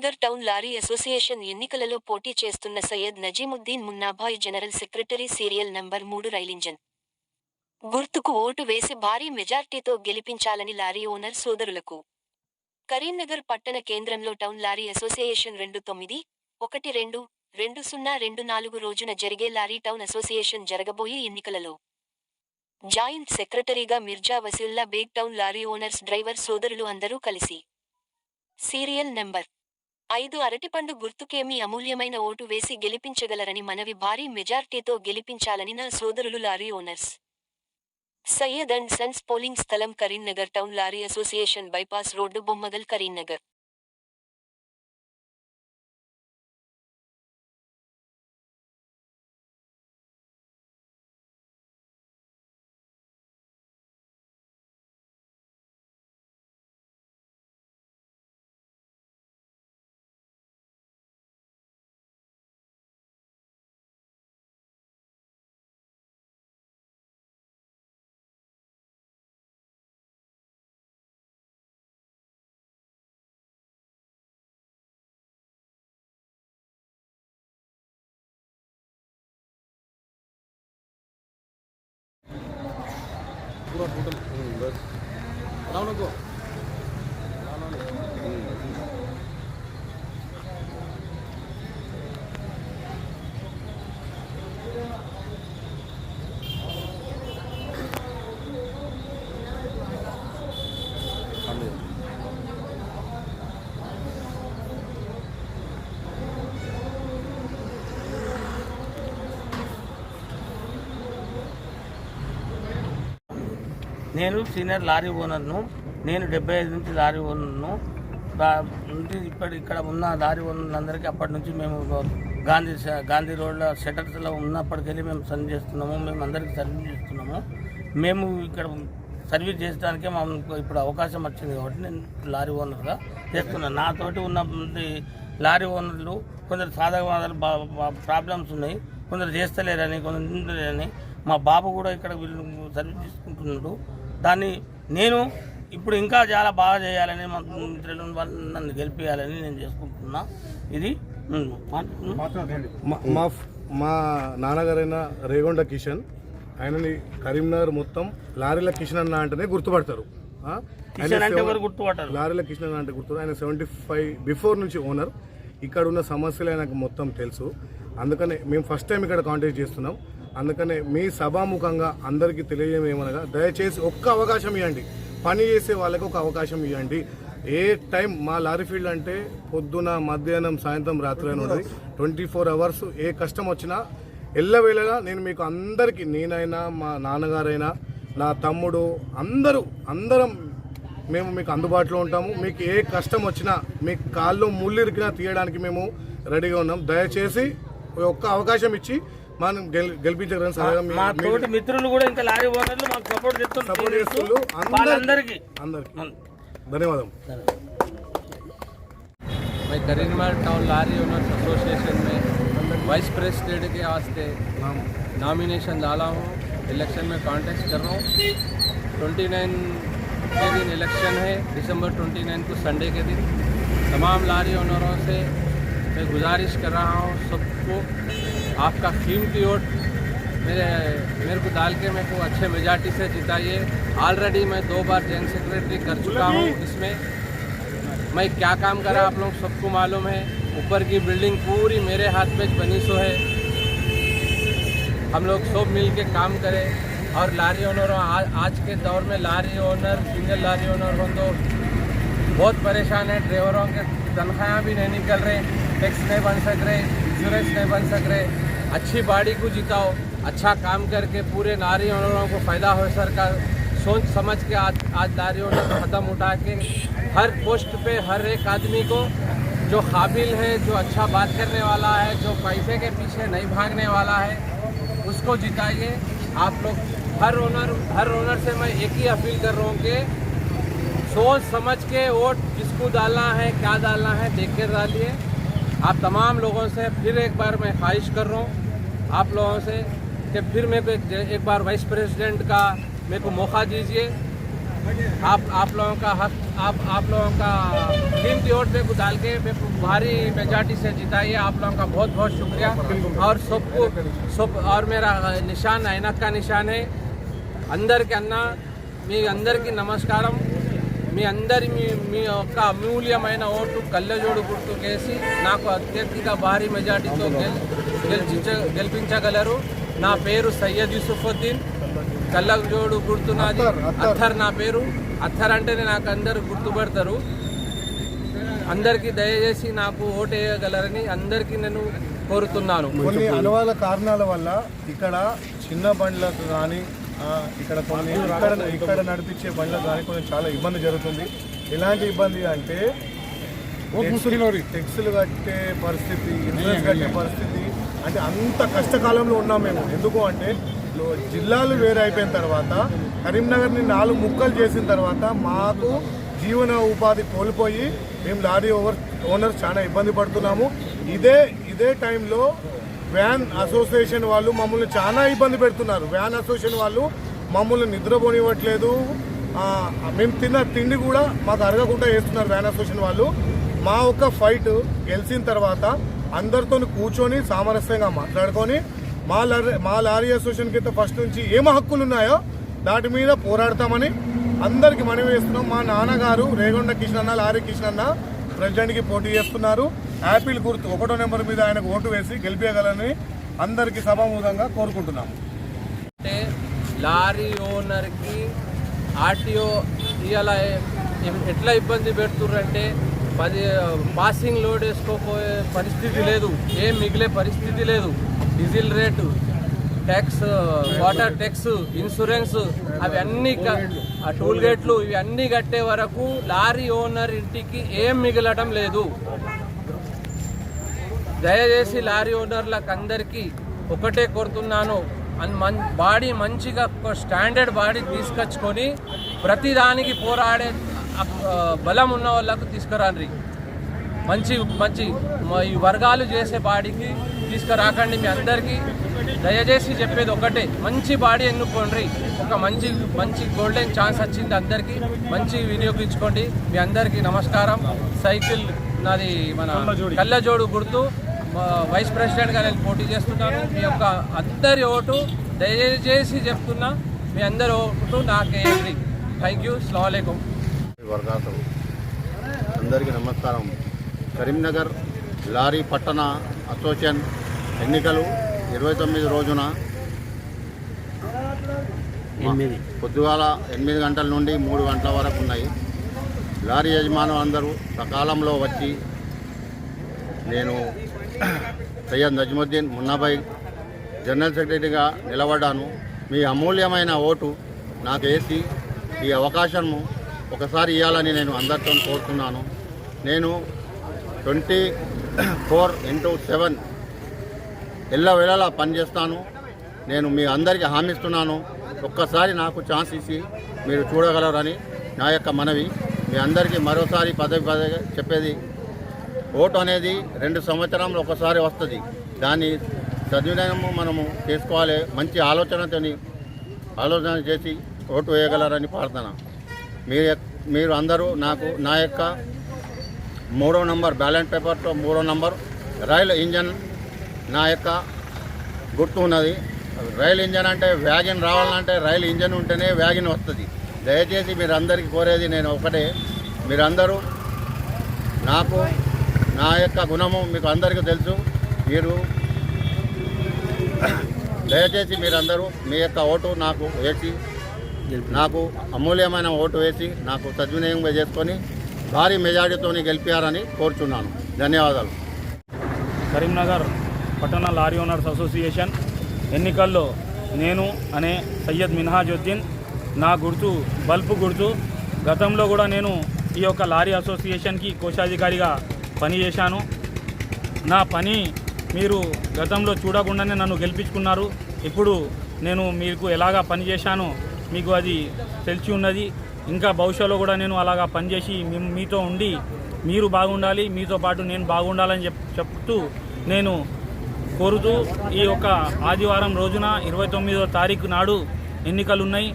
Karimnagar town lorry association ఎన్నికలలో పోటీ చేస్తున్న Syed Nazimuddin Munnabhai general secretary serial number మూడు రైలింజన్. గుర్తుకు ఓటు వేసి భారీ మెజార్టీతో గెలిపించాలని లారీ ఓనర్ సోదరులకు. కరీంనగర్ పట్టణ కేంద్రంలో టౌన్ లారీ అసోసియేషన్ రెండు తొమ్మిది ఒకటి రెండు రెండు సున్నా రెండు నాలుగు రోజున జరిగే లారీ టౌన్ అసోసియేషన్ జరగబోయే ఎన్నికలలో. జాయింట్ సెక్రటరీగా Mirza Wasilla Baig town lorry owners driver సోదరులు అందరూ కలిసి. సీరియల్ నెంబర్ ఐదు అరటిపండు గుర్తుకేమి అమూల్యమైన ఓటు వేసి గెలిపించగలరని మనవి భారీ మెజార్టీతో గెలిపించాలని నా సోదరులు lorry owners. Syed and sons polling స్థలం Karimnagar town lorry association bypass road Bommakal Karimnagar. पूरा टोटल बस राम लोग को నేను సీనియర్ లారీ ఓనర్ను నేను డెబ్బై ఐదు నుంచి లారీ ఓనర్ను నుంచి ఇప్పటి ఇక్కడ ఉన్న లారీ ఓనర్లందరికీ అప్పటి నుంచి మేము గాంధీ గాంధీ రోడ్లో షటర్స్లో ఉన్నప్పటికెళ్ళి మేము సర్వ్ చేస్తున్నాము మేము అందరికీ సర్వీస్ చేస్తున్నాము. మేము ఇక్కడ సర్వీస్ చేసడానికే మాకు ఇప్పుడు అవకాశం వచ్చింది కాబట్టి నేను లారీ ఓనర్గా చేస్తున్నాను. నాతోటి ఉన్న లారీ ఓనర్లు కొందరు సాధకవాదాలు ప్రాబ్లమ్స్ ఉన్నాయి కొందరు చేస్తలేరని కొందరు ఉండలేరని మా బాబు కూడా ఇక్కడ వీళ్ళు సర్వీస్ తీసుకుంటున్నాడు. దాన్ని నేను ఇప్పుడు ఇంకా చాలా బాగా చేయాలని మిత్రులు నన్ను గెలిపించాలని నేను చేసుకుంటున్నా. ఇది మా-. మా- నాన్నగారైన రేగొండ కిషన్ ఆయనని కరీంనగర్ మొత్తం లారీల కిషన్ అన్న అంటేనే గుర్తుపడతారు. లారీల కిషన్ అన్న అంటే గుర్తు ఆయన సెవెంటీ ఫైవ్ బిఫోర్ నుంచి ఓనర్. ఇక్కడ ఉన్న సమస్యలు ఆయనకు మొత్తం తెలుసు. అందుకనే మేము ఫస్ట్ టైం ఇక్కడ కాంటాక్ట్ చేస్తున్నాం. అందుకనే మీ సభాముఖంగా అందరికీ తెలియజేయమనగా దయచేసి ఒక్క అవకాశం ఇవ్వండి పని చేసే వాళ్ళకి ఒక అవకాశం ఇవ్వండి ఏ టైం మా లారీ ఫీల్డ్ అంటే పొద్దున మధ్యాహ్నం సాయంత్రం రాత్రి అని ఉంది ట్వంటీ ఫోర్ అవర్స్ ఏ కష్టం వచ్చినా ఎల్లవేళలా నేను మీకు అందరికీ నేనైనా మా నాన్నగారైనా నా తమ్ముడు అందరూ అందరం మేము మీకు అందుబాటులో ఉంటాము. మీకు ఏ కష్టం వచ్చినా మీ కాళ్ళు ముళ్ళు ఇరికినా తీయడానికి మేము రెడీగా ఉన్నాం. దయచేసి ఒక్క అవకాశం ఇచ్చి మనం గెల్ గెలిపించగలం సరగా మీ- మా మీ- తోటి మిత్రులు కూడా ఇంకా లారీ ఓనర్లు మాకు సపోర్ట్ సపోర్ట్ చేస్తున్నారు చేస్తున్నారు వాళ్ళందరికీ అందరికి ధన్యవాదం मैं Karimgarh town lorry owners association में वाइस प्रेसिडेंट के वास्ते नॉमिनेशन डाला हूँ इलेक्शन में कॉन्टेस्ट कर रहा हूँ ट्वेंटी नाइन के दिन इलेक्शन है दिसंबर ट्वेंटी नाइन को संडे के दिन तमाम लारी ओनरों से मैं गुजारिश कर रहा हूँ सबको आपका कीमती वोट मेरे मेरे को डाल के मेरे को अच्छे मेजॉरिटी से जिताइए। ऑलरेडी मैं दो बार जॉइंट सेक्रेटरी कर चुका हूँ इसमें। मैं क्या काम करा आप लोग सबको मालूम है। ऊपर की बिल्डिंग पूरी मेरे हाथ में बनी सो है। हम लोग सब मिल के काम करें। और लारी ओनर आज, आज के दौर में lorry owner single lorry owner हो तो बहुत परेशान है। ड्राइवरों के तनख्वाह भी नहीं निकल रहे। टैक्स नहीं बन सक रहे इंश्योरेंस नहीं बन सक रहे। अच्छी बाड़ी को जिताओ अच्छा काम करके पूरे नारी ओनरों को फ़ायदा हो सरकार। सोच समझ के आज आज नारी ओनर को ख़त्म उठा के हर पोस्ट पे हर एक आदमी को जो काबिल है, जो अच्छा बात करने वाला है, जो पैसे के पीछे नहीं भागने वाला है, उसको जिताइए। आप लोग हर ओनर हर ओनर से मैं एक ही अपील कर रहा हूँ कि सोच समझ के वोट किसको डालना है, क्या डालना है, देख कर डालिए। आप तमाम लोगों से फिर एक बार मैं ख्वाहिश कर रहा हूँ आप लोगों से कि फिर मेरे को एक, बार वाइस प्रेसिडेंट का मेरे को मौका दीजिए। आप आप लोगों का हक आप आप लोगों का टीम की ओर से डाल के भारी मेजॉरिटी से जिताइए। आप लोगों का बहुत बहुत शुक्रिया। और सबको सब और मेरा निशान ऐनक का निशान है। अंदर के अन्ना मैं अंदर की नमस्कार మీ అందరి మీ మీ యొక్క అమూల్యమైన ఓటు కళ్ళజోడు గుర్తుకేసి నాకు అత్యధిక భారీ మెజార్టీతో గెల్ గెలిచించ గెలిపించగలరు. నా పేరు సయ్యద్ యూసుఫుద్దీన్. కళ్ళజోడు గుర్తు నాది. అత్తర్ నా పేరు. అత్తర్ అంటేనే నాకు అందరు గుర్తుపడతారు. అందరికీ దయచేసి నాకు ఓటు వేయగలరని అందరికీ నేను కోరుతున్నాను. కొన్ని అనువాద కారణాల వల్ల ఇక్కడ చిన్న బండ్లకు కానీ ఇక్కడ కొన్ని ఇక్కడ ఇక్కడ నడిపించే బండ్లకు కానీ కొంచెం చాలా ఇబ్బంది జరుగుతుంది. ఎలాంటి ఇబ్బంది అంటే టెక్స్లు కట్టే పరిస్థితి ఇన్సూరెన్స్ కట్టే పరిస్థితి అంటే అంత కష్టకాలంలో ఉన్నాం మేము. ఎందుకు అంటే జిల్లాలు వేరే అయిపోయిన తర్వాత కరీంనగర్ని నాలుగు ముక్కలు చేసిన తర్వాత మాకు జీవన ఉపాధి కోల్పోయి మేము లారీ ఓవర్ ఓనర్స్ చాలా ఇబ్బంది పడుతున్నాము. ఇదే ఇదే టైంలో వ్యాన్ అసోసియేషన్ వాళ్ళు మమ్మల్ని చాలా ఇబ్బంది పెడుతున్నారు. వ్యాన్ అసోసియేషన్ వాళ్ళు మమ్మల్ని నిద్రపోనివ్వట్లేదు. మేము తిన్న తిండి కూడా మాకు అరగకుండా చేస్తున్నారు వ్యాన్ అసోసియేషన్ వాళ్ళు. మా ఒక్క ఫైట్ గెలిచిన తర్వాత అందరితో కూర్చొని సామరస్యంగా మాట్లాడుకొని మా లారీ మా లారీ అసోసియేషన్ కింద ఫస్ట్ నుంచి ఏం హక్కులు ఉన్నాయో దాటి మీద పోరాడతామని అందరికి మనవి వేస్తున్నాం మా నాన్నగారు రేగొండ కిషన్ లారీ కిషన్ ప్రెసిడెంట్కి పోటీ చేస్తున్నారు. యాపిల్ గుర్తు ఒకటో నెంబర్ మీద ఆయనకు ఓటు వేసి గెలిపేయగలని అందరికీ సభాముఖంగా కోరుకుంటున్నాము. అంటే లారీ ఓనర్కి ఆర్టీఓ ఇలా ఎట్లా ఇబ్బంది పెడుతుర్రంటే పది పాసింగ్ లోడ్ వేసుకోపోయే పరిస్థితి లేదు. ఏం మిగిలే పరిస్థితి లేదు. Diesel rate tax water tax insurance అవి అన్నీ ఆ టోల్ గేట్లు ఇవి అన్నీ కట్టే వరకు లారీ ఓనర్ ఇంటికి ఏం మిగలటం లేదు. దయచేసి లారీ ఓనర్లకు అందరికీ ఒకటే కోరుతున్నాను. అన్ మన్ బాడీ మంచిగా ఒక స్టాండర్డ్ బాడీ తీసుకొచ్చుకొని ప్రతిదానికి పోరాడే బలం ఉన్న వాళ్ళకు తీసుకురాండి మంచి మంచి ఈ వర్గాలు చేసే బాడీకి తీసుకురాకండి మీ అందరికీ. దయచేసి చెప్పేది ఒకటే మంచి బాడీ ఎన్నుకోండి ఒక మంచి మంచి గోల్డెన్ ఛాన్స్ వచ్చింది అందరికీ. మంచి వినియోగించుకోండి. మీ అందరికీ నమస్కారం. సైకిల్ నాది మన కళ్ళజోడు గుర్తు. వైస్ ప్రెసిడెంట్గా నేను పోటీ చేస్తున్నాను మీ యొక్క అందరి ఓటు దయచేసి చెప్తున్నా మీ అందరి ఓటు నాకేయండి థ్యాంక్ యూ అస్సలం వర్గాలు అందరికీ నమస్కారం. కరీంనగర్ లారీ పట్టణ అసోసియేషన్ ఎన్నికలు ఇరవై తొమ్మిది రోజున ఎనిమిది. పొద్దుగాల ఎనిమిది గంటల నుండి మూడు గంటల వరకు ఉన్నాయి. లారీ యజమానులు అందరూ సకాలంలో వచ్చి నేను సయ్యద్ నజ్ముద్దీన్ మున్నాబాయ్ జనరల్ సెక్రటరీగా నిలబడ్డాను. మీ అమూల్యమైన ఓటు నాకు వేసి ఈ అవకాశము ఒకసారి ఇవ్వాలని నేను అందరితో కోరుతున్నాను. నేను ట్వంటీ ఫోర్ ఇంటూ సెవెన్ ఎల్లవేళలా పనిచేస్తాను. నేను మీ అందరికీ హామీస్తున్నాను. ఒక్కసారి నాకు ఛాన్స్ ఇచ్చి మీరు చూడగలరని నా యొక్క మనవి. మీ అందరికీ మరోసారి పదవి పదవి చెప్పేది ఓటు అనేది రెండు సంవత్సరంలో ఒకసారి వస్తుంది. దాన్ని సద్వినియోగము మనము చేసుకోవాలి. మంచి ఆలోచనతోని ఆలోచన చేసి ఓటు వేయగలరని ప్రార్థన. మీరు మీరు అందరూ నాకు నా యొక్క మూడో నంబర్ బ్యాలెన్స్ పేపర్తో మూడో నంబర్ రైలు ఇంజన్ నా యొక్క గుర్తు ఉన్నది. రైలు ఇంజన్ అంటే వ్యాగిన్ రావాలంటే రైలు ఇంజన్ ఉంటేనే వ్యాగిన్ వస్తుంది. దయచేసి మీరు అందరికీ కోరేది నేను ఒకటే. మీరందరూ నాకు నా యొక్క గుణము మీకు అందరికీ తెలుసు. మీరు దయచేసి మీరందరూ మీ యొక్క ఓటు నాకు వేసి నాకు అమూల్యమైన ఓటు వేసి నాకు సద్వినియోగంగా చేసుకొని భారీ మెజారిటీతో గెలిపారని కోరుచున్నాను. ధన్యవాదాలు. కరీంనగర్ పట్టణ లారీ ఓనర్స్ అసోసియేషన్ ఎన్నికల్లో నేను అనే సయ్యద్ మిన్హాజుద్దీన్ నా గుర్తు బల్బు గుర్తు గతంలో కూడా నేను ఈ యొక్క లారీ అసోసియేషన్కి కోశాధికారిగా పని చేశాను. నా పని మీరు గతంలో చూడకుండానే నన్ను గెలిపించుకున్నారు. ఇప్పుడు నేను మీకు ఎలాగా పని చేశానో మీకు అది తెలిసి ఉన్నది. ఇంకా భవిష్యత్తులో కూడా నేను అలాగా పనిచేసి మీతో ఉండి మీరు బాగుండాలి మీతో పాటు నేను బాగుండాలని చెప్ చెప్తూ నేను కోరుతూ ఈ యొక్క ఆదివారం రోజున ఇరవై తొమ్మిదో తారీఖు నాడు ఎన్నికలు ఉన్నాయి.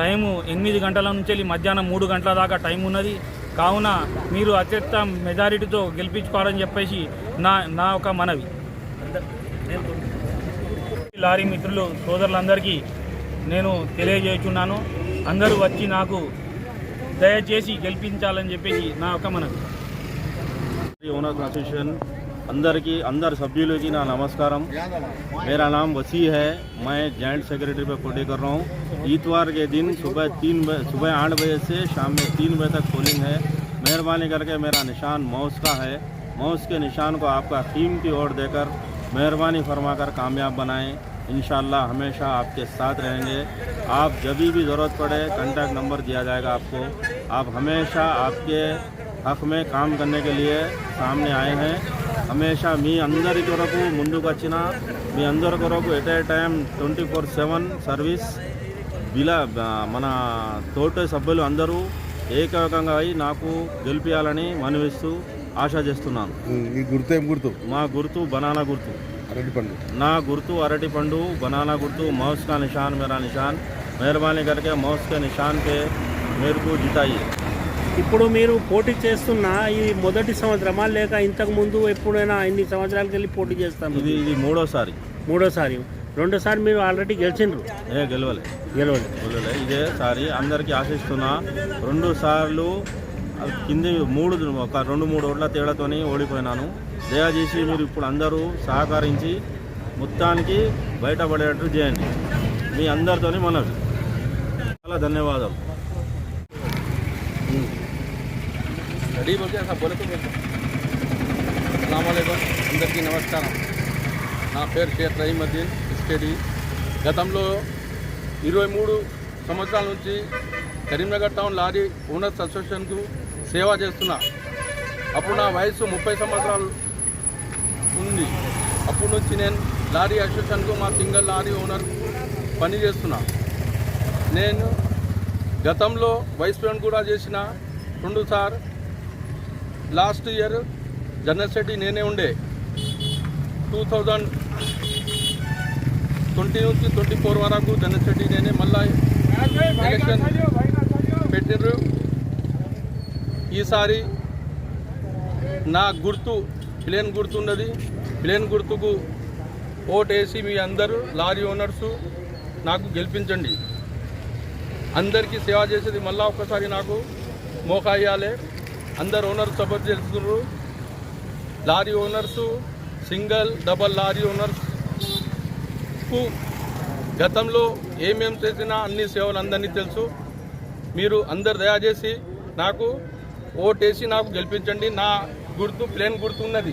టైము ఎనిమిది గంటల నుంచి మధ్యాహ్నం మూడు గంటల దాకా టైం ఉన్నది. కావున మీరు అత్యంత మెజారిటీతో గెలిపించుకోవాలని చెప్పేసి నా నా ఒక మనవి లారీ మిత్రులు సోదరులందరికీ నేను తెలియజేస్తున్నాను అందరూ వచ్చి నాకు దయచేసి గెలిపించాలని చెప్పేసి నా యొక్క మనవి ఓనర్ అసోసియేషన్ अंदर की अंदर सभ्युलों की ना नमस्कार मेरा नाम वसी है मैं जॉइंट सेक्रेटरी पे पोटी कर रहा हूँ इतवार के दिन सुबह तीन सुबह आठ बजे से शाम में तीन बजे तक पोलिंग है मेहरबानी करके मेरा निशान माउस का है माउस के निशान को आपका कीमती ओर देकर मेहरबानी फरमाकर कामयाब बनाएं इंशाल्लाह हमेशा आपके साथ रहेंगे आप जब भी ज़रूरत पड़े कांटेक्ट नंबर दिया जाएगा आपको आप हमेशा आपके हक में काम करने के लिए सामने आए हैं హమేషా మీ అందరి కొరకు ముందుకు వచ్చిన మీ అందరి కొరకు at a time twenty four seven service బిలా మన తోటి సభ్యులు అందరూ ఏకవకంగా అయి నాకు గెలిపించాలని మనవిస్తూ ఆశ చేస్తున్నాను. ఈ గుర్తు ఏం గుర్తు? మా గుర్తు బనానా గుర్తు. అరటిపండు నా గుర్తు అరటిపండు బనానా గుర్తు మౌస్ కా నిషాన్ మేరా నిషాన్. మెహర్బానీ కరికే మౌస్ కా నిషాన్ మేరకు జితాయి ఇప్పుడు మీరు పోటీ చేస్తున్న ఈ మొదటి సంవత్సరమా? లేక ఇంతకు ముందు ఎప్పుడైనా ఎన్ని సంవత్సరాలకు వెళ్ళి పోటీ చేస్తాం ఇది ఇది మూడోసారి. మూడోసారి. రెండోసారి మీరు ఆల్రెడీ గెలిచిండ్రు. ఏ గెలవలే. గెలవలేదు గెలవలే. ఇదే సారి అందరికీ ఆశిస్తున్నా రెండు సార్లు కింది మూడు ఒక రెండు మూడు ఓట్ల తేడాతోని ఓడిపోయినాను. దయచేసి మీరు ఇప్పుడు అందరూ సహకరించి మొత్తానికి బయటపడేటట్టు చేయండి. మీ అందరితోని మనవి. చాలా ధన్యవాదాలు. అందరికీ నమస్కారం. నా పేరు షేక్ రహీమద్దీన్. వచ్చేది గతంలో ఇరవై మూడు సంవత్సరాల నుంచి కరీంనగర్ టౌన్ లారీ ఓనర్స్ అసోసియేషన్కు సేవ చేస్తున్నా. అప్పుడు నా వయసు ముప్పై సంవత్సరాలు ఉంది. అప్పటి నుంచి నేను లారీ అసోసియేషన్కు మా సింగల్ లారీ ఓనర్ పని చేస్తున్నా. నేను గతంలో వైస్ ప్రెసిడెంట్ కూడా చేసిన రెండు sir last year general secretary నేనే ఉండే. టూ థౌజండ్ ట్వంటీ నుంచి ట్వంటీ ఫోర్ వరకు జనరల్ నేనే మళ్ళీ ఎలక్షన్ పెట్టిర్రు. ఈసారి నా గుర్తు ప్లేన్ గుర్తున్నది. ప్లేన్ గుర్తుకు ఓటేసి మీ అందరూ లారీ ఓనర్సు నాకు గెలిపించండి. అందరికీ సేవ చేసేది మళ్ళా ఒక్కసారి నాకు మోకా ఇవ్వాలి అందరు ఓనర్స్ సపోర్ట్ చేస్తున్నారు. Lorry owners single double lorry owners మీకు గతంలో ఏమేం చేసినా అన్ని సేవలు అందరినీ తెలుసు. మీరు అందరు దయచేసి నాకు ఓటేసి నాకు గెలిపించండి. నా గుర్తు ప్లేన్ గుర్తు ఉన్నది.